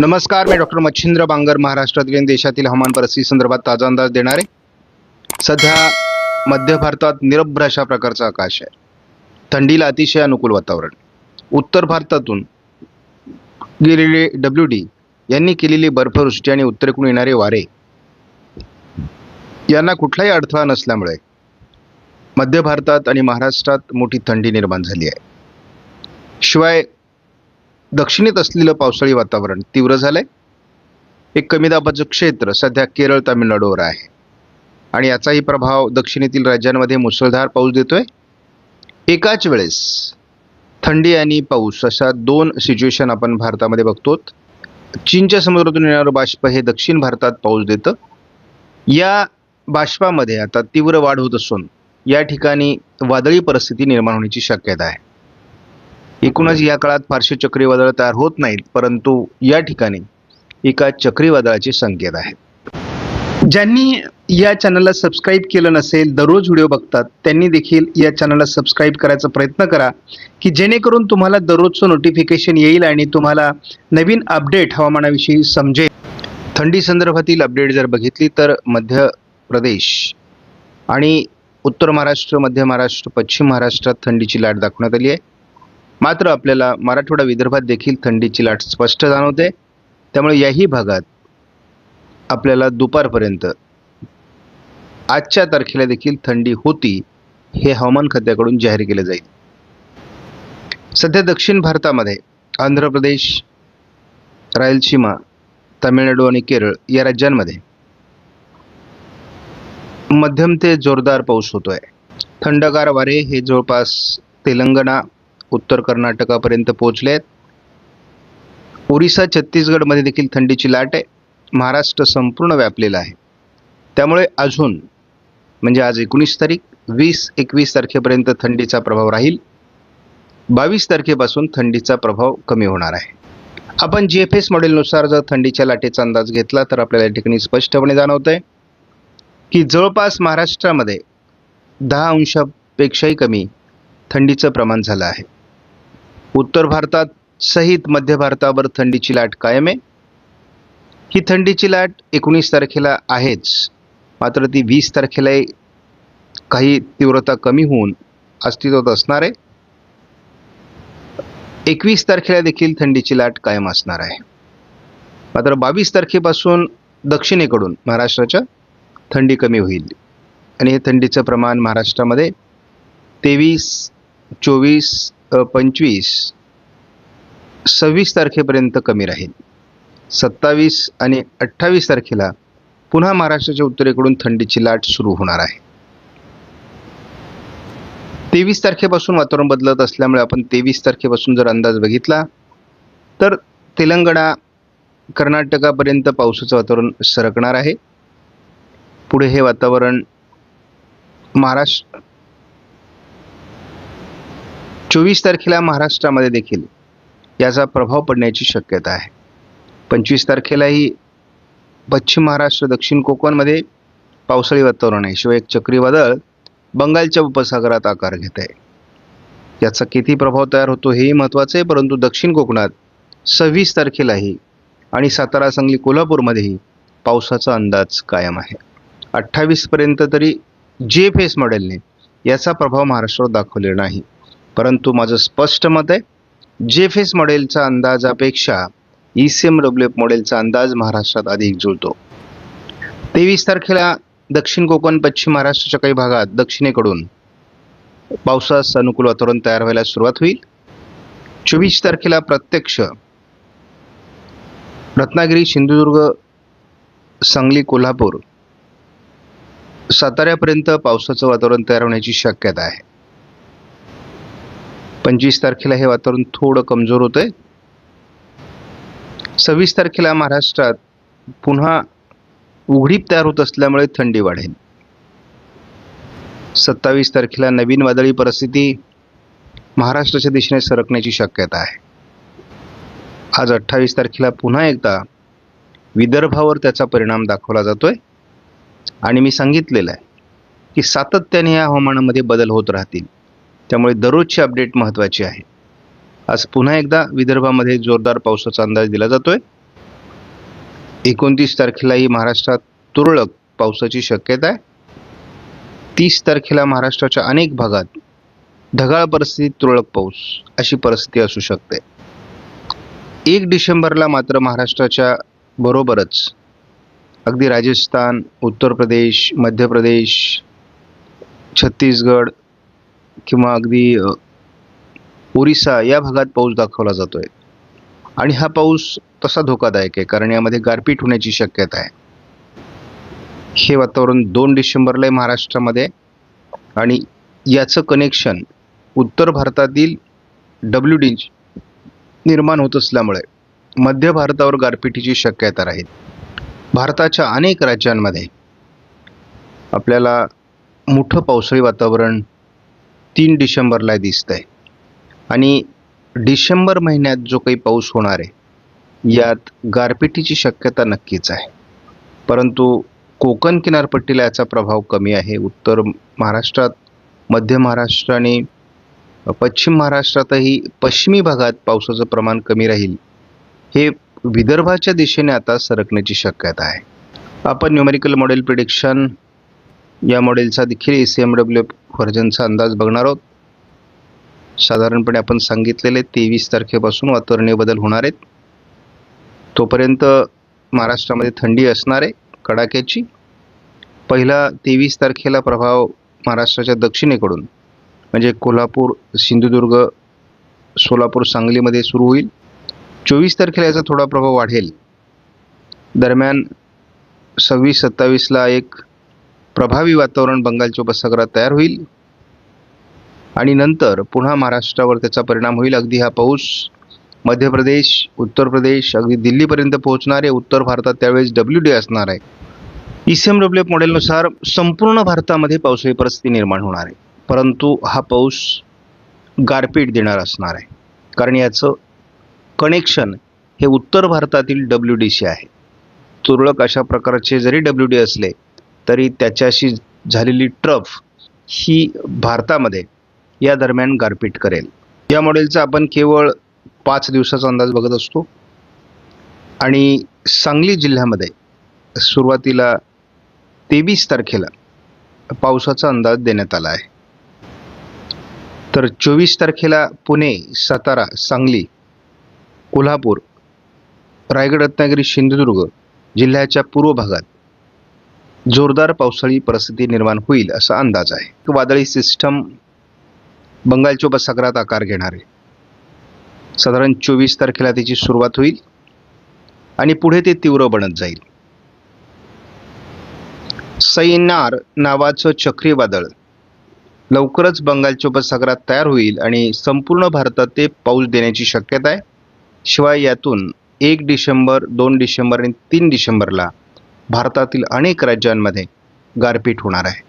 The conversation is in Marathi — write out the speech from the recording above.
नमस्कार मी डॉक्टर मच्छिंद्र बांगर महाराष्ट्रातील देशातील हवामान परिस्थिती संदर्भात ताजा अंदाज देणार. आहे सध्या मध्य भारतात निरभ्र अशा प्रकारचा आकाश आहे. थंडीला अतिशय अनुकूल वातावरण. उत्तर भारतातून गेलेले डब्ल्यू डी यांनी केलेली बर्फवृष्टी आणि उत्तरेकडून येणारे वारे यांना कुठलाही अडथळा नसल्यामुळे मध्य भारतात आणि महाराष्ट्रात मोठी थंडी निर्माण झाली आहे. शिवाय दक्षिणेत असलेलं पावसाळी वातावरण तीव्र झालंय. एक कमी दाबाचं क्षेत्र सध्या केरळ तामिळनाडूवर आहे. आणि याचाही प्रभाव दक्षिणेतील राज्यांमध्ये मुसळधार पाऊस देतोय. एकाच वेळेस थंडी आणि पाऊस अशा दोन सिच्युएशन आपण भारतामध्ये बघतो चीनच्या समुद्रातून येणारं बाष्प हे दक्षिण भारतात पाऊस देतं. या बाष्पामध्ये आता तीव्र वाढ होत असून या ठिकाणी वादळी परिस्थिती निर्माण होण्याची शक्यता आहे. एकूणच या काळात फारसे चक्रीवादळ तयार होत नाहीत परंतु या ठिकाणी एका चक्रीवादळाचे संकेत आहेत ज्यांनी या चॅनलला सबस्क्राईब केलं नसेल दररोज व्हिडिओ बघतात त्यांनी देखील या चॅनलला सबस्क्राईब करायचा प्रयत्न करा की जेणेकरून तुम्हाला दररोजचं नोटिफिकेशन येईल आणि तुम्हाला नवीन अपडेट हवामानाविषयी समजेल. थंडी संदर्भातील अपडेट जर बघितली तर मध्य प्रदेश आणि उत्तर महाराष्ट्र मध्य महाराष्ट्र पश्चिम महाराष्ट्रात थंडीची लाट दाखवण्यात आली आहे. मात्र आपल्याला मराठवाडा विदर्भात देखील थंडीची लाट स्पष्ट जाणवते. त्यामुळे याही भागात आपल्याला दुपारपर्यंत आजच्या तारखेला देखील थंडी होती हे हवामान खात्याकडून जाहीर केलं जाईल. सध्या दक्षिण भारतामध्ये आंध्र प्रदेश रायलसीमा तामिळनाडू आणि केरळ या राज्यांमध्ये मध्यम ते जोरदार पाऊस होतोय. थंडगार वारे हे जवळपास तेलंगणा उत्तर कर्नाटकापर्यंत पोहोचले आहेत ओरिसा छत्तीसगडमध्ये देखील थंडीची लाट आहे. महाराष्ट्र संपूर्ण व्यापलेला आहे. त्यामुळे अजून म्हणजे आज एकोणीस तारीख वीस एकवीस तारखेपर्यंत थंडीचा प्रभाव राहील. बावीस तारखेपासून थंडीचा प्रभाव कमी होणार आहे. आपण जी एफ एस मॉडेलनुसार जर थंडीच्या लाटेचा अंदाज घेतला तर आपल्याला या ठिकाणी स्पष्टपणे जाणवत आहे की जवळपास महाराष्ट्रामध्ये दहा अंशापेक्षाही कमी थंडीचं प्रमाण झालं आहे. उत्तर भारतात सहित मध्य भारतावर थंडीची लाट कायम आहे. ही थंडीची लाट एकोणीस तारखेला आहेच. मात्र ती वीस तारखेलाही काही तीव्रता कमी होऊन अस्तित्वात असणार आहे. एकवीस तारखेला देखील थंडीची लाट कायम असणार आहे. मात्र बावीस तारखेपासून दक्षिणेकडून महाराष्ट्राच्या थंडी कमी होईल. आणि हे थंडीचं प्रमाण महाराष्ट्रामध्ये तेवीस चोवीस पंचवीस सव्वीस तारखेपर्यंत कमी राहील. सत्तावीस आणि अठ्ठावीस तारखेला पुन्हा महाराष्ट्राच्या उत्तरेकडून थंडीची लाट सुरू होणार आहे. तेवीस तारखेपासून वातावरण बदलत असल्यामुळे आपण तेवीस तारखेपासून जर अंदाज बघितला तर तेलंगणा कर्नाटकापर्यंत पावसाचं वातावरण सरकणार आहे. पुढे हे वातावरण महाराष्ट्र चोवीस तारखेला महाराष्ट्रामध्ये देखील याचा प्रभाव पडण्याची शक्यता आहे. पंचवीस तारखेलाही पश्चिम महाराष्ट्र दक्षिण कोकणमध्ये पावसाळी वातावरण आहे. शिवाय एक चक्रीवादळ बंगालच्या उपसागरात आकार घेत आहे. याचा किती प्रभाव तयार होतो हेही महत्त्वाचं आहे परंतु दक्षिण कोकणात सव्वीस तारखेलाही आणि सातारा सांगली कोल्हापूरमध्येही पावसाचा अंदाज कायम आहे. अठ्ठावीसपर्यंत तरी जे फेस मॉडेलने याचा प्रभाव महाराष्ट्रावर दाखवलेला नाही. परंतु माझं स्पष्ट मत आहे जे फेस मॉडेलचा अंदाजापेक्षा E C M W F मॉडेलचा अंदाज महाराष्ट्रात अधिक जुळतो. तेवीस तारखेला दक्षिण कोकण पश्चिम महाराष्ट्राच्या काही भागात दक्षिणेकडून पावसास अनुकूल वातावरण तयार व्हायला सुरुवात होईल. चोवीस तारखेला प्रत्यक्ष रत्नागिरी सिंधुदुर्ग सांगली कोल्हापूर साताऱ्यापर्यंत पावसाचं वातावरण तयार होण्याची शक्यता आहे. पंचवीस तारखेला हे वातावरण थोडं कमजोर होतं आहे सव्वीस तारखेला महाराष्ट्रात पुन्हा उघडीप तयार होत असल्यामुळे थंडी वाढेल. सत्तावीस तारखेला नवीन वादळी परिस्थिती महाराष्ट्राच्या दिशेने सरकण्याची शक्यता आहे. आज अठ्ठावीस तारखेला पुन्हा एकदा विदर्भावर त्याचा परिणाम दाखवला जातोय. आणि मी सांगितलेलं आहे की सातत्याने या हवामानामध्ये बदल होत राहतील. त्यामुळे दररोजची अपडेट महत्त्वाची आहे. आज पुन्हा एकदा विदर्भामध्ये जोरदार पावसाचा अंदाज दिला जातोय. एकोणतीस तारखेलाही महाराष्ट्रात तुरळक पावसाची शक्यता आहे. तीस तारखेला महाराष्ट्राच्या अनेक भागात ढगाळ परिस्थितीत तुरळक पाऊस अशी परिस्थिती असू शकते. एक डिसेंबरला मात्र महाराष्ट्राच्या बरोबरच अगदी राजस्थान उत्तर प्रदेश मध्य प्रदेश छत्तीसगड किंवा अगदी ओरिसा या भागात पाऊस दाखवला जातोय. आणि हा पाऊस तसा धोकादायक आहे कारण यामध्ये गारपीट होण्याची शक्यता आहे. हे वातावरण दोन डिसेंबरला आहे महाराष्ट्रामध्ये आणि याचं कनेक्शन उत्तर भारतातील डब्ल्यू डी निर्माण होत असल्यामुळे मध्य भारतावर गारपिटीची शक्यता राहील. भारताच्या अनेक राज्यांमध्ये आपल्याला मोठं पावसाळी वातावरण तीन डिसेंबरला दिसतं आहे आणि डिसेंबर महिन्यात जो काही पाऊस होणार आहे यात गारपिटीची शक्यता नक्कीच आहे. परंतु कोकण किनारपट्टीला याचा प्रभाव कमी आहे. उत्तर महाराष्ट्रात मध्य महाराष्ट्र आणि पश्चिम महाराष्ट्रातही पश्चिमी भागात पावसाचं प्रमाण कमी राहील. हे विदर्भाच्या दिशेने आता सरकण्याची शक्यता आहे. आपण न्यूमेरिकल मॉडेल प्रिडिक्शन या मॉडेलचा देखील ए सी एम डब्ल्यू व्हर्जनचा अंदाज बघणार आहोत. साधारणपणे आपण सांगितलेले तेवीस तारखेपासून वातावरणीय बदल होणार आहेत. तोपर्यंत महाराष्ट्रामध्ये थंडी असणार आहे कडाक्याची. पहिला तेवीस तारखेला प्रभाव महाराष्ट्राच्या दक्षिणेकडून म्हणजे कोल्हापूर सिंधुदुर्ग सोलापूर सांगलीमध्ये सुरू होईल. चोवीस तारखेला याचा थोडा प्रभाव वाढेल. दरम्यान सव्वीस सत्तावीसला एक प्रभावी वातावरण बंगालच्या उपसागरात तयार होईल. आणि नंतर पुन्हा महाराष्ट्रावर त्याचा परिणाम होईल. अगदी हा पाऊस मध्य प्रदेश उत्तर प्रदेश अगदी दिल्लीपर्यंत पोहोचणारे उत्तर भारतात त्यावेळेस डब्ल्यू डी असणार आहे. E C M W F मॉडेलनुसार संपूर्ण भारतामध्ये पावसाळी परिस्थिती निर्माण होणार आहे. परंतु हा पाऊस गारपीट देणार असणार आहे. कारण याचं कनेक्शन हे उत्तर भारतातील डब्ल्यू डीशी आहे. तुरळक अशा प्रकारचे जरी डब्ल्यू डी असले तरी त्याच्याशी झालेली ट्रफ ही भारतामध्ये या दरम्यान गारपीट करेल. या मॉडेलचा आपण केवळ पाच दिवसाचा अंदाज बघत असतो. आणि सांगली जिल्ह्यामध्ये सुरुवातीला तेवीस तारखेला पावसाचा अंदाज देण्यात आला आहे. तर चोवीस तारखेला पुणे सातारा सांगली कोल्हापूर रायगड रत्नागिरी सिंधुदुर्ग जिल्ह्याच्या पूर्व भागात जोरदार पावसाळी परिस्थिती निर्माण होईल असा अंदाज आहे. वादळी सिस्टम बंगालच्या उपसागरात आकार घेणार. आहे साधारण चोवीस तारखेला त्याची सुरुवात होईल आणि पुढे ते तीव्र बनत जाईल. सैनार नावाचं चक्रीवादळ लवकरच बंगालच्या उपसागरात तयार होईल आणि संपूर्ण भारतात ते पाऊस देण्याची शक्यता आहे. शिवाय यातून एक डिसेंबर दोन डिसेंबर आणि तीन डिसेंबरला भारतातील अनेक राज्यांमध्ये गारपीट होणार आहे.